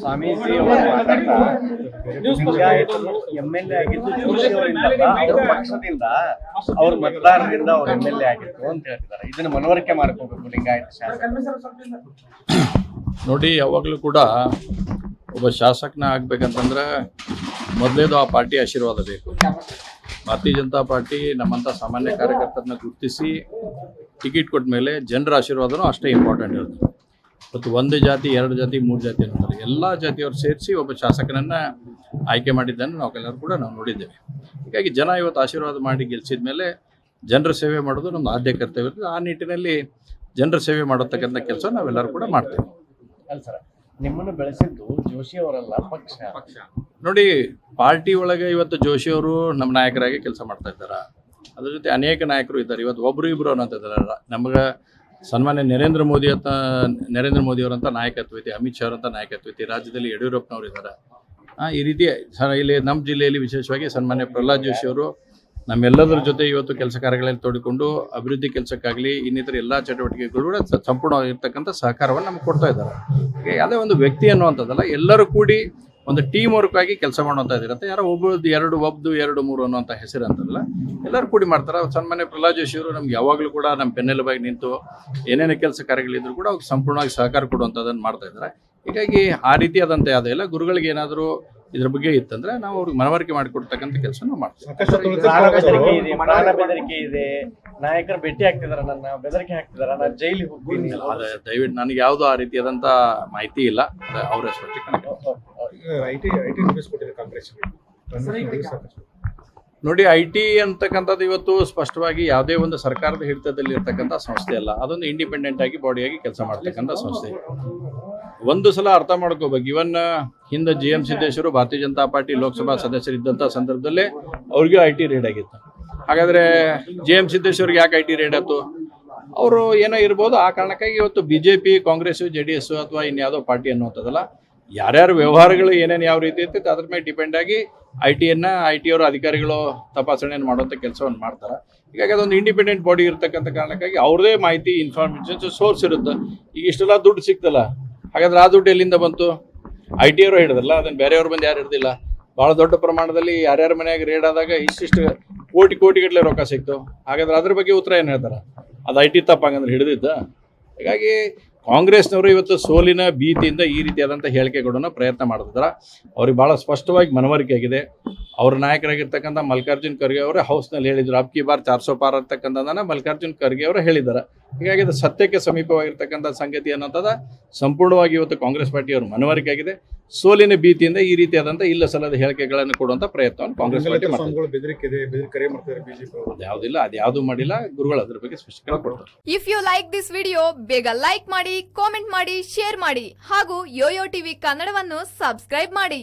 ಸ್ವಾಮೀಜಿ ಅವರು ಮಾತಾಡ್ತಾ M L A ಆಗಿದ್ದು ಜೋಶಿ ಅವರಿಂದ ಅವ್ರ ಪಕ್ಷದಿಂದ ಅವ್ರ ಮತದಾರರಿಂದ ಅವ್ರ ಎಂ ಎಲ್ ಎ ಆಗಿತ್ತು ಅಂತ ಹೇಳ್ತಿದ್ದಾರೆ. ಇದನ್ನ ಮನವರಿಕೆ ಮಾಡ್ಕೋಬೇಕು ಲಿಂಗಾಯತ ಶಾಸಕ. ನೋಡಿ ಯಾವಾಗಲೂ ಕೂಡ ಒಬ್ಬ ಶಾಸಕನ ಆಗ್ಬೇಕಂತಂದ್ರೆ ಮೊದಲೇದು ಆ ಪಾರ್ಟಿ ಆಶೀರ್ವಾದ ಬೇಕು. ಭಾರತೀಯ ಜನತಾ ಪಾರ್ಟಿ ನಮ್ಮಂಥ ಸಾಮಾನ್ಯ ಕಾರ್ಯಕರ್ತರನ್ನ ಗುರುತಿಸಿ ಟಿಕೆಟ್ ಕೊಟ್ಟ ಮೇಲೆ ಜನರ ಆಶೀರ್ವಾದನೂ ಅಷ್ಟೇ ಇಂಪಾರ್ಟೆಂಟ್ ಇರುತ್ತೆ. ಮತ್ತು ಒಂದು ಜಾತಿ ಎರಡು ಜಾತಿ ಮೂರು ಜಾತಿ ಅಂತಾರೆ. ಎಲ್ಲ ಜಾತಿಯವರು ಸೇರಿಸಿ ಒಬ್ಬ ಶಾಸಕನನ್ನ ಆಯ್ಕೆ ಮಾಡಿದ್ದನ್ನು ನಾವೆಲ್ಲರೂ ಕೂಡ ನಾವು ನೋಡಿದ್ದೇವೆ. ಹೀಗಾಗಿ ಜನ ಇವತ್ತು ಆಶೀರ್ವಾದ ಮಾಡಿ ಗೆಲ್ಸಿದ ಮೇಲೆ ಜನರ ಸೇವೆ ಮಾಡೋದು ನಮ್ದು ಆದ್ಯ ಕರ್ತವ್ಯ. ಇರ್ತದೆ ಆ ನಿಟ್ಟಿನಲ್ಲಿ ಜನರ ಸೇವೆ ಮಾಡತಕ್ಕಂಥ ಕೆಲಸ ನಾವೆಲ್ಲರೂ ಕೂಡ ಮಾಡ್ತೇವೆ. ಅಲ್ಲ ಸರ್ ನಿಮ್ಮನ್ನು ಬೆಳೆಸಿದ್ದು ಜೋಶಿ ಅವರಲ್ಲ ಪಕ್ಷ. ನೋಡಿ ಪಾರ್ಟಿ ಒಳಗೆ ಇವತ್ತು ಜೋಶಿ ಅವರು ನಮ್ಮ ನಾಯಕರಾಗಿ ಕೆಲಸ ಮಾಡ್ತಾ ಇದ್ದಾರೆ. ಅದ್ರ ಜೊತೆ ಅನೇಕ ನಾಯಕರು ಇದ್ದಾರೆ. ಇವತ್ತು ಒಬ್ರು ಇಬ್ರು ಅನ್ನೋಂತಿದ್ದಾರೆ ನಮಗೆ ಸನ್ಮಾನ್ಯ ನರೇಂದ್ರ ಮೋದಿ ಅಂತ ನರೇಂದ್ರ ಮೋದಿ ಅವರಂತ ನಾಯಕತ್ವ ಐತಿ ಅಮಿತ್ ಶಾ ಅವರಂತ ನಾಯಕತ್ವ ಐತಿ ರಾಜ್ಯದಲ್ಲಿ ಯಡಿಯೂರಪ್ಪನವರು ಇದ್ದಾರೆ ಆ, ಈ ರೀತಿ ಸ- ಇಲ್ಲಿ ನಮ್ಮ ಜಿಲ್ಲೆಯಲ್ಲಿ ವಿಶೇಷವಾಗಿ ಸನ್ಮಾನ್ಯ ಪ್ರಹ್ಲಾದ್ ಜೋಶಿ ಅವರು ನಮ್ಮೆಲ್ಲದರ ಜೊತೆ ಇವತ್ತು ಕೆಲಸ ಕಾರ್ಯಗಳಲ್ಲಿ ತೋಡಿಕೊಂಡು ಅಭಿವೃದ್ಧಿ ಕೆಲಸಕ್ಕಾಗಲಿ ಇನ್ನಿತರ ಎಲ್ಲ ಚಟುವಟಿಕೆಗಳು ಕೂಡ ಸಂಪೂರ್ಣವಾಗಿರ್ತಕ್ಕಂಥ ಸಹಕಾರವನ್ನು ನಮ್ಗೆ ಕೊಡ್ತಾ ಇದ್ದಾರೆ. ಯಾವುದೇ ಒಂದು ವ್ಯಕ್ತಿ ಅನ್ನುವಂಥದ್ದಲ್ಲ ಎಲ್ಲರೂ ಕೂಡಿ ಒಂದು ಟೀಮ್ ವರ್ಕ್ ಆಗಿ ಕೆಲಸ ಮಾಡುವಂತ ಇರುತ್ತೆ ಯಾರೋ ಒಬ್ಬರದ್ದು ಎರಡು ಒಬ್ದು ಎರಡು ಮೂರು ಅನ್ನುವಂಥ ಹೆಸರು ಅಂತಲ್ಲ ಎಲ್ಲರೂ ಕೂಡಿ ಮಾಡ್ತಾರೆ. ಸನ್ಮಾನ್ಯ ಪ್ರಹ್ಲಾದ್ ಜೋಶಿ ಅವರು ನಮ್ಗೆ ಯಾವಾಗಲೂ ಕೂಡ ನಮ್ಮ ಬೆನ್ನೆಲುಬಾಗಿ ನಿಂತು ಏನೇನೇ ಕೆಲಸ ಕಾರ್ಯಗಳಿದ್ರು ಕೂಡ ಅವ್ರಿಗೆ ಸಂಪೂರ್ಣವಾಗಿ ಸಹಕಾರ ಕೊಡುವಂಥದ್ದನ್ನು ಮಾಡ್ತಾ ಇದ್ದಾರೆ. ಹೀಗಾಗಿ ಆ ರೀತಿಯಾದಂಥ ಯಾವುದೇ ಇಲ್ಲ ಗುರುಗಳಿಗೆ ಏನಾದರೂ ಇದ್ರ ಬಗ್ಗೆ ಇತ್ತಂದ್ರೆ ನಾವು ಅವ್ರಿಗೆ ಮನವರಿಕೆ ಮಾಡಿಕೊಡ್ತಕ್ಕಂಥ ಕೆಲಸ ನಾವು ಮಾಡ್ತೀವಿ ನಾಯಕರು ಭೇಟಿ ಆಗ್ತಿದಾರ ನನ್ನ ಬೆದರಿಕೆ ಹಾಕ್ತಿದಾರ ನಾನು ಜೈಲಿಗೆ ಹೋಗ್ತೀನಿ. ದಯವಿಟ್ಟು ನನಗೆ ಯಾವುದು ಆ ರೀತಿಯಾದಂತ ಮಾಹಿತಿ ಇಲ್ಲ. ಅವರ ಸ್ಪಷ್ಟೀಕರಣ ಐಟಿ ನೋಟಿಸ್ ಕೊಟ್ಟಿದೆ ಕಾಂಗ್ರೆಸ್ಗೆ ನೋಡಿ ಐ ಟಿ ಅಂತಕ್ಕಂಥದ್ದು ಇವತ್ತು ಸ್ಪಷ್ಟವಾಗಿ ಯಾವುದೇ ಒಂದು ಸರ್ಕಾರದ ಹಿಡಿತದಲ್ಲಿ ಇರ್ತಕ್ಕಂಥ ಸಂಸ್ಥೆ ಅಲ್ಲ. ಅದೊಂದು ಇಂಡಿಪೆಂಡೆಂಟ್ ಆಗಿ ಬಾಡಿಯಾಗಿ ಕೆಲಸ ಮಾಡ್ತಕ್ಕಂಥ ಸಂಸ್ಥೆ. ಒಂದು ಸಲ ಅರ್ಥ ಮಾಡ್ಕೋಬೇಕು. ಇವನ್ ಹಿಂದೆ ಜಿ ಎಂ ಸಿದ್ದೇಶ್ವರು ಭಾರತೀಯ ಜನತಾ ಪಾರ್ಟಿ ಲೋಕಸಭಾ ಸದಸ್ಯರಿದ್ದಂಥ ಸಂದರ್ಭದಲ್ಲೇ ಅವ್ರಿಗೂ ಐ ಟಿ ರೇಡ್ ಆಗಿತ್ತು. ಹಾಗಾದ್ರೆ ಜೆ ಎಂ ಸಿದ್ದೇಶ್ವರ್ಗೆ ಯಾಕೆ ಐ ಟಿ ರೇಡ್ ಆಯ್ತು? ಅವರು ಏನೋ ಇರ್ಬೋದು. ಆ ಕಾರಣಕ್ಕಾಗಿ ಇವತ್ತು B J P Congress J D S ಅಥವಾ ಇನ್ಯಾವುದೋ ಪಾರ್ಟಿ ಅನ್ನುವಂಥದ್ದಲ್ಲ. ಯಾರ್ಯಾರ ವ್ಯವಹಾರಗಳು ಏನೇನು ಯಾವ ರೀತಿ ಇರ್ತೈತೆ ಅದ್ರ ಮೇಲೆ ಡಿಪೆಂಡ್ ಆಗಿ ಐ ಟಿಯನ್ನು ಐ ಟಿ ಅವರ ಅಧಿಕಾರಿಗಳು ತಪಾಸಣೆಯನ್ನು ಮಾಡುವಂಥ ಕೆಲಸವನ್ನು ಮಾಡ್ತಾರೆ. ಹೀಗಾಗಿ ಅದೊಂದು ಇಂಡಿಪೆಂಡೆಂಟ್ ಬಾಡಿ ಇರ್ತಕ್ಕಂಥ ಕಾರಣಕ್ಕಾಗಿ ಅವ್ರದೇ ಮಾಹಿತಿ ಇನ್ಫಾರ್ಮೇಷನ್ಸ್ ಸೋರ್ಸ್ ಇರುತ್ತೆ. ಈಗ ಇಷ್ಟೆಲ್ಲ ದುಡ್ಡು ಸಿಕ್ತಲ್ಲ, ಹಾಗಾದ್ರೆ ಆ ದುಡ್ಡು ಎಲ್ಲಿಂದ ಬಂತು? ಐ ಟಿ ಅವರು ಹಿಡಿದ್ರಲ್ಲ ಅದನ್ನು ಬೇರೆಯವ್ರು ಬಂದು ಯಾರು ಹಿಡ್ದಿಲ್ಲ ಭಾಳ ದೊಡ್ಡ ಪ್ರಮಾಣದಲ್ಲಿ ಯಾರ್ಯಾರ ಮನೆಯಾಗ ರೇಡ್ ಆದಾಗ ಇಷ್ಟಿಷ್ಟು ಕೋಟಿ ಕೋಟಿಗಟ್ಟಲೆ ರೊಕ್ಕ ಸಿಕ್ತು. ಹಾಗಾದ್ರೆ ಅದ್ರ ಬಗ್ಗೆ ಉತ್ತರ ಏನು ಹೇಳ್ತಾರೆ? ಅದು ಐ ಟಿ ತಪ್ಪಂಗಂದ್ರೆ ಹಿಡಿದಿದ್ದ? ಹೀಗಾಗಿ ಕಾಂಗ್ರೆಸ್ನವರು ಇವತ್ತು ಸೋಲಿನ ಭೀತಿಯಿಂದ ಈ ರೀತಿಯಾದಂಥ ಹೇಳಿಕೆಗಳನ್ನು ಪ್ರಯತ್ನ ಮಾಡ್ತಿದ್ದಾರೆ ಅವ್ರಿಗೆ ಭಾಳ ಸ್ಪಷ್ಟವಾಗಿ ಮನವರಿಕೆ ಆಗಿದೆ. ಅವ್ರ ನಾಯಕರಾಗಿರ್ತಕ್ಕಂಥ ಮಲ್ಲಿಕಾರ್ಜುನ್ ಖರ್ಗೆ ಅವರೇ ಹೌಸ್ನಲ್ಲಿ ಹೇಳಿದ್ರು. ಅಬ್ ಕಿ ಬಾರ್ ಚಾರ್ಸೋ ಪಾರ್ ಅಂತಕ್ಕಂಥದ್ದನ್ನು ಮಲ್ಲಿಕಾರ್ಜುನ್ ಖರ್ಗೆ ಅವರು ಹೇಳಿದ್ದಾರೆ. ಹೀಗಾಗಿ ಅದು ಸತ್ಯಕ್ಕೆ ಸಮೀಪವಾಗಿರ್ತಕ್ಕಂಥ ಸಂಗತಿ ಅನ್ನೋಂಥದ್ದು ಸಂಪೂರ್ಣವಾಗಿ ಇವತ್ತು ಕಾಂಗ್ರೆಸ್ ಪಾರ್ಟಿಯವರು ಮನವರಿಕೆ ಆಗಿದೆ. ಸೋಲಿನ ಭೀತಿಯಿಂದ ಈ ರೀತಿಯಾದಂಥ ಇಲ್ಲ ಸಲ್ಲದ ಹೇಳಿಕೆಗಳನ್ನು ಕೊಡುವಂಥ ಪ್ರಯತ್ನವನ್ನು ಕಾಂಗ್ರೆಸ್ ಪಾರ್ಟಿ ಮಾಡ್ತಾರೆ ಅದ್ಯಾವುದಿಲ್ಲ ಅದ್ಯಾವುದು ಮಾಡಿಲ್ಲ. ಗುರುಗಳು ಅದ್ರ ಬಗ್ಗೆ ಸ್ಪಷ್ಟೀಕರಣ ಕೊಡ್ತಾರೆ. If you like this video ಬೇಗ ಲೈಕ್ ಮಾಡಿ ಕಾಮೆಂಟ್ ಮಾಡಿ ಶೇರ್ ಮಾಡಿ ಹಾಗೂ ಯೋಯೋ ಟಿವಿ ಕನ್ನಡವನ್ನು ಸಬ್ಸ್ಕ್ರೈಬ್ ಮಾಡಿ.